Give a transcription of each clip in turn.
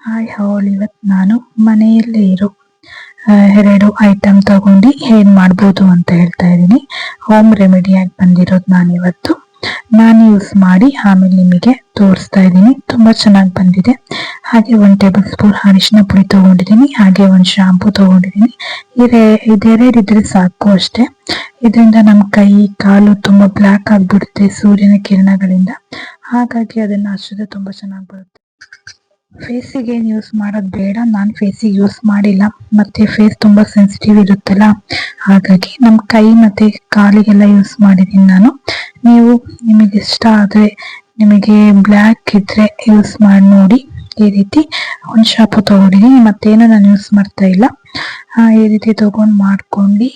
Hi ಹಾಲ್ ಇವತ್ತು ನಾನು ಮನೆಯಲ್ಲೇ ಇರೋ ಎರಡು ಐಟಮ್ ತಗೊಂಡು ಏನು ಮಾಡ್ಬೋದು ಅಂತ ಹೇಳ್ತಾ ಇದ್ದೀನಿ. ಹೋಮ್ ರೆಮಿಡಿ ಆಗಿ ಬಂದಿರೋದು ನಾನು ಇವತ್ತು ನಾನು ಯೂಸ್ ಮಾಡಿ ಆಮೇಲೆ ನಿಮಗೆ ತೋರಿಸ್ತಾ ಇದ್ದೀನಿ. ತುಂಬಾ ಚೆನ್ನಾಗಿ ಬಂದಿದೆ. ಹಾಗೆ ಒಂದ್ ಟೇಬಲ್ ಸ್ಪೂನ್ ಅರಿಶಿನ ಪುಡಿ ತೊಗೊಂಡಿದ್ದೀನಿ. ಹಾಗೆ ಒಂದು ಶಾಂಪೂ ತೊಗೊಂಡಿದ್ದೀನಿ. ಇದೇ ಇದೆರಡು ಇದ್ರೆ ಸಾಕು ಅಷ್ಟೇ. ಇದರಿಂದ ನಮ್ಮ ಕೈ, ಕಾಲು ತುಂಬಾ ಬ್ಲ್ಯಾಕ್ ಆಗಿಬಿಡುತ್ತೆ ಸೂರ್ಯನ ಕಿರಣಗಳಿಂದ. ಹಾಗಾಗಿ ಅದನ್ನ ಹಚ್ಚಿದ್ರೆ ತುಂಬಾ ಚೆನ್ನಾಗಿ ಬರುತ್ತೆ. ಫೇಸಿಗೆ ಏನು ಯೂಸ್ ಮಾಡೋದು ಬೇಡ. ನಾನು ಫೇಸಿಗೆ ಯೂಸ್ ಮಾಡಿಲ್ಲ. ಮತ್ತೆ ಫೇಸ್ ತುಂಬಾ ಸೆನ್ಸಿಟಿವ್ ಇರುತ್ತಲ್ಲ. ಹಾಗಾಗಿ ನಮ್ಮ ಕೈ ಮತ್ತೆ ಕಾಲಿಗೆಲ್ಲ ಯೂಸ್ ಮಾಡಿದ್ದೀನಿ ನಾನು. ನೀವು ನಿಮಗೆ ಇಷ್ಟ ಆದರೆ, ನಿಮಗೆ ಬ್ಲ್ಯಾಕ್ ಇದ್ರೆ ಯೂಸ್ ಮಾಡಿ ನೋಡಿ. ಈ ರೀತಿ ಒಂದು ಶಾಪು ತಗೊಂಡಿದ್ದೀನಿ ಮತ್ತೇನು ನಾನು ಯೂಸ್ ಮಾಡ್ತಾ ಇಲ್ಲ. ಈ ರೀತಿ ತೊಗೊಂಡು ಮಾಡ್ಕೊಂಡು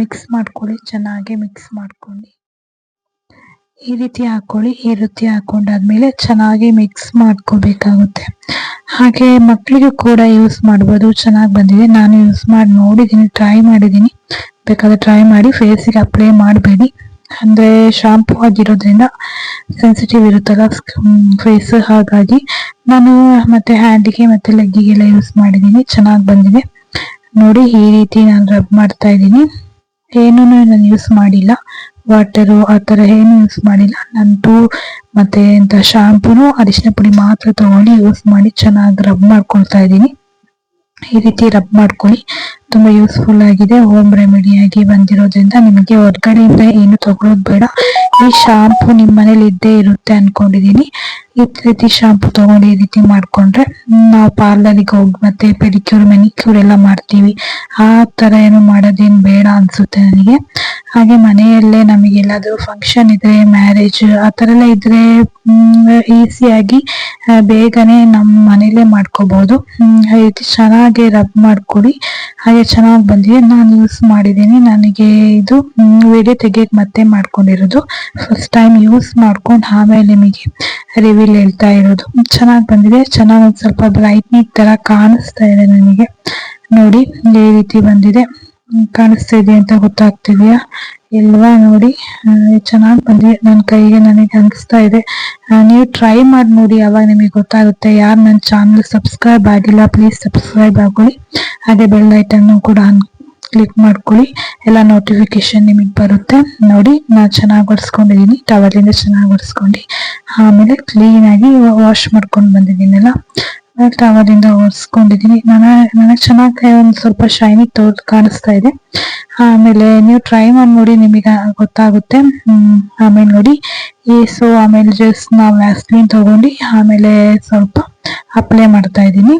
ಮಿಕ್ಸ್ ಮಾಡ್ಕೊಳ್ಳಿ. ಚೆನ್ನಾಗಿ ಮಿಕ್ಸ್ ಮಾಡ್ಕೊಂಡು ಈ ರೀತಿ ಹಾಕೊಳ್ಳಿ, ಈ ರೀತಿ ಹಾಕೊಂಡಾದ್ಮೇಲೆ ಚೆನ್ನಾಗಿ ಮಿಕ್ಸ್ ಮಾಡ್ಕೋಬೇಕಾಗುತ್ತೆ. ಹಾಗೆ ಮಕ್ಕಳಿಗೂ ಕೂಡ ಯೂಸ್ ಮಾಡ್ಬೋದು. ಚೆನ್ನಾಗಿ ಬಂದಿದೆ. ನಾನು ಯೂಸ್ ಮಾಡಿ ನೋಡಿದ್ದೀನಿ ಟ್ರೈ ಮಾಡಿದ್ದೀನಿ ಬೇಕಾದ್ರೆ ಟ್ರೈ ಮಾಡಿ ಫೇಸಿಗೆ ಅಪ್ಲೈ ಮಾಡಬೇಡಿ. ಅಂದ್ರೆ ಶಾಂಪೂ ಆಗಿರೋದ್ರಿಂದ ಸೆನ್ಸಿಟಿವ್ ಇರುತ್ತಲ್ಲ ಫೇಸ್ ಹಾಗಾಗಿ ನಾನು ಮತ್ತೆ ಹ್ಯಾಂಡಿಗೆ ಮತ್ತೆ ಲೆಗ್ಗಿಗೆಲ್ಲ ಯೂಸ್ ಮಾಡಿದ್ದೀನಿ. ಚೆನ್ನಾಗಿ ಬಂದಿದೆ. ನೋಡಿ, ಈ ರೀತಿ ನಾನು ರಬ್ ಮಾಡ್ತಾ ಇದ್ದೀನಿ. ಏನೂ ನಾನು ಯೂಸ್ ಮಾಡಿಲ್ಲ. ವಾಟರು ಆ ಥರ ಏನು ಯೂಸ್ ಮಾಡಿಲ್ಲ. ನಂದು ಮತ್ತೆ ಎಂಥ ಶಾಂಪೂನು ಅರಿಶಿನ ಪುಡಿ ಮಾತ್ರ ತಗೊಂಡು ಯೂಸ್ ಮಾಡಿ ಚೆನ್ನಾಗಿ ರಬ್ ಮಾಡ್ಕೊಳ್ತಾ ಇದ್ದೀನಿ. ಈ ರೀತಿ ರಬ್ ಮಾಡ್ಕೊಳ್ಳಿ. ತುಂಬಾ ಯೂಸ್ಫುಲ್ ಆಗಿದೆ. ಹೋಮ್ ರೆಮಿಡಿ ಆಗಿ ಬಂದಿರೋದ್ರಿಂದ ನಿಮಗೆ ಹೊರಗಡೆಯಿಂದ ಏನು ತಗೊಳ್ಳೋದು ಬೇಡ. ಈ ಶಾಂಪು ನಿಮ್ಮ ಮನೇಲಿ ಇದ್ದೇ ಇರುತ್ತೆ ಅನ್ಕೊಂಡಿದೀನಿ. ಈ ರೀತಿ ಶಾಂಪು ತಗೊಂಡು ಈ ರೀತಿ ಮಾಡ್ಕೊಂಡ್ರೆ ನಾವು ಪಾರ್ಲರಿಗೆ ಹೋಗಿ ಮತ್ತೆ ಪೆಡಿಕ್ಯೂರ್ ಮೆನಿಕ್ಯೂರ್ ಎಲ್ಲ ಮಾಡ್ತೀವಿ. ಆ ತರ ಏನು ಮಾಡೋದೇನು ಬೇಡ ಅನ್ಸುತ್ತೆ ನನಗೆ. ಹಾಗೆ ಮನೆಯಲ್ಲೇ ನಮಗೆ ಎಲ್ಲಾದ್ರೂ ಫಂಕ್ಷನ್ ಇದ್ರೆ ಮ್ಯಾರೇಜ್ ಆ ಥರ ಎಲ್ಲ ಇದ್ರೆ ಈಸಿಯಾಗಿ ಬೇಗನೆ ನಮ್ಮ ಮನೆಯಲ್ಲೇ ಮಾಡ್ಕೋಬಹುದು ಈ ರೀತಿ ಚೆನ್ನಾಗಿ ರಬ್ ಮಾಡ್ಕೊಡಿ. ಹಾಗೆ ಚೆನ್ನಾಗಿ ಬಂದಿದೆ. ನಾನು ಯೂಸ್ ಮಾಡಿದ್ದೀನಿ. ನನಗೆ ಇದು ವಿಡಿಯೋ ತೆಗಿಯಕ್ಕೆ ಮತ್ತೆ ಮಾಡ್ಕೊಂಡಿರೋದು. ಫಸ್ಟ್ ಟೈಮ್ ಯೂಸ್ ಮಾಡ್ಕೊಂಡು ಆಮೇಲೆ ನಿಮಗೆ ರಿವಿಲ್ ಹೇಳ್ತಾ ಇರೋದು. ಚೆನ್ನಾಗಿ ಬಂದಿದೆ. ಚೆನ್ನಾಗಿ ಒಂದು ಸ್ವಲ್ಪ ಬ್ರೈಟ್ನಿಂಗ್ ತರ ಕಾಣಿಸ್ತಾ ಇದೆ ನನಗೆ. ನೋಡಿ ಈ ರೀತಿ ಬಂದಿದೆ. ಕಾಣಿಸ್ತಾ ಇದೆ ಅಂತ ಗೊತ್ತಾಗ್ತಿದೆಯಾ? ಇಲ್ವಾ ನೋಡಿ. ಚೆನ್ನಾಗಿ ಬಂದಿದೆ. ನನ್ನ ಕೈಗೆ ನನಗೆ ಅನಿಸ್ತಾ ಇದೆ. ನೀವು ಟ್ರೈ ಮಾಡಿ ನೋಡಿ, ಯಾವಾಗ ನಿಮಗೆ ಗೊತ್ತಾಗುತ್ತೆ. ಯಾರು ನನ್ನ ಚಾನಲ್ ಸಬ್ಸ್ಕ್ರೈಬ್ ಆಗಿಲ್ಲ ಪ್ಲೀಸ್ ಸಬ್ಸ್ಕ್ರೈಬ್ ಆಗೋಳಿ ಹಾಗೆ ಬೆಲ್ ಐಟನ್ನು ಕೂಡ ಕ್ಲಿಕ್ ಮಾಡ್ಕೊಳ್ಳಿ. ಎಲ್ಲ ನೋಟಿಫಿಕೇಶನ್ ನಿಮಗೆ ಬರುತ್ತೆ. ನೋಡಿ, ನಾನು ಚೆನ್ನಾಗಿ ಒರೆಸ್ಕೊಂಡಿದ್ದೀನಿ ಟವಲಿಂದ ಚೆನ್ನಾಗಿ ಒರೆಸ್ಕೊಂಡು. ಆಮೇಲೆ ಕ್ಲೀನಾಗಿ ವಾಶ್ ಮಾಡ್ಕೊಂಡು ಬಂದಿದ್ದೀನಲ್ಲ ಟವಲಿಂದ ಒರೆಸ್ಕೊಂಡಿದ್ದೀನಿ ನನ್ನ ನನಗೆ ಚೆನ್ನಾಗಿ ಒಂದು ಸ್ವಲ್ಪ ಶೈನಿ ತೋ ಕಾಣಿಸ್ತಾ ಇದೆ. ಆಮೇಲೆ ನೀವು ಟ್ರೈ ಮಾಡಿ ನೋಡಿ, ನಿಮಗೆ ಗೊತ್ತಾಗುತ್ತೆ. ಆಮೇಲೆ ನೋಡಿ. ಈ ಸೊ ಆಮೇಲೆ ಜಸ್ಟ್ ನಾವು ವ್ಯಾಸ್ಲಿನ್ ತಗೊಂಡು, ಆಮೇಲೆ ಸ್ವಲ್ಪ ಅಪ್ಲೈ ಮಾಡ್ತಾ ಇದ್ದೀನಿ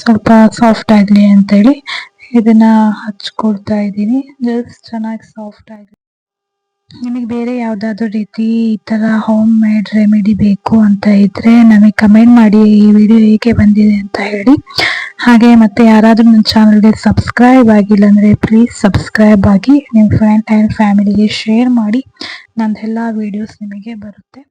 ಸ್ವಲ್ಪ ಸಾಫ್ಟ್ ಆಗಲಿ ಅಂತೇಳಿ. ಇದನ್ನ ಹಚ್ಕೊಳ್ತಾ ಇದ್ದೀನಿ. ಜಸ್ಟ್ ಚೆನ್ನಾಗಿ ಸಾಫ್ಟ್ ಆಗಿ. ನಿಮಗೆ ಬೇರೆ ಯಾವ್ದಾದ್ರು ರೀತಿ ಈ ಥರ ಹೋಮ್ ಮೇಡ್ ರೆಮಿಡಿ ಬೇಕು ಅಂತ ಇದ್ರೆ ನಮಗೆ ಕಮೆಂಟ್ ಮಾಡಿ. ಈ ವಿಡಿಯೋ ಹೇಗೆ ಬಂದಿದೆ ಅಂತ ಹೇಳಿ. ಹಾಗೆ ಮತ್ತೆ ಯಾರಾದರೂ ನನ್ನ ಚಾನಲ್ಗೆ ಸಬ್ಸ್ಕ್ರೈಬ್ ಆಗಿಲ್ಲ ಅಂದ್ರೆ ಪ್ಲೀಸ್ ಸಬ್ಸ್ಕ್ರೈಬ್ ಆಗಿ. ನಿಮ್ಮ ಫ್ರೆಂಡ್ ಆ್ಯಂಡ್ ಫ್ಯಾಮಿಲಿಗೆ ಶೇರ್ ಮಾಡಿ. ನಂದೆಲ್ಲ ವಿಡಿಯೋಸ್ ನಿಮಗೆ ಬರುತ್ತೆ.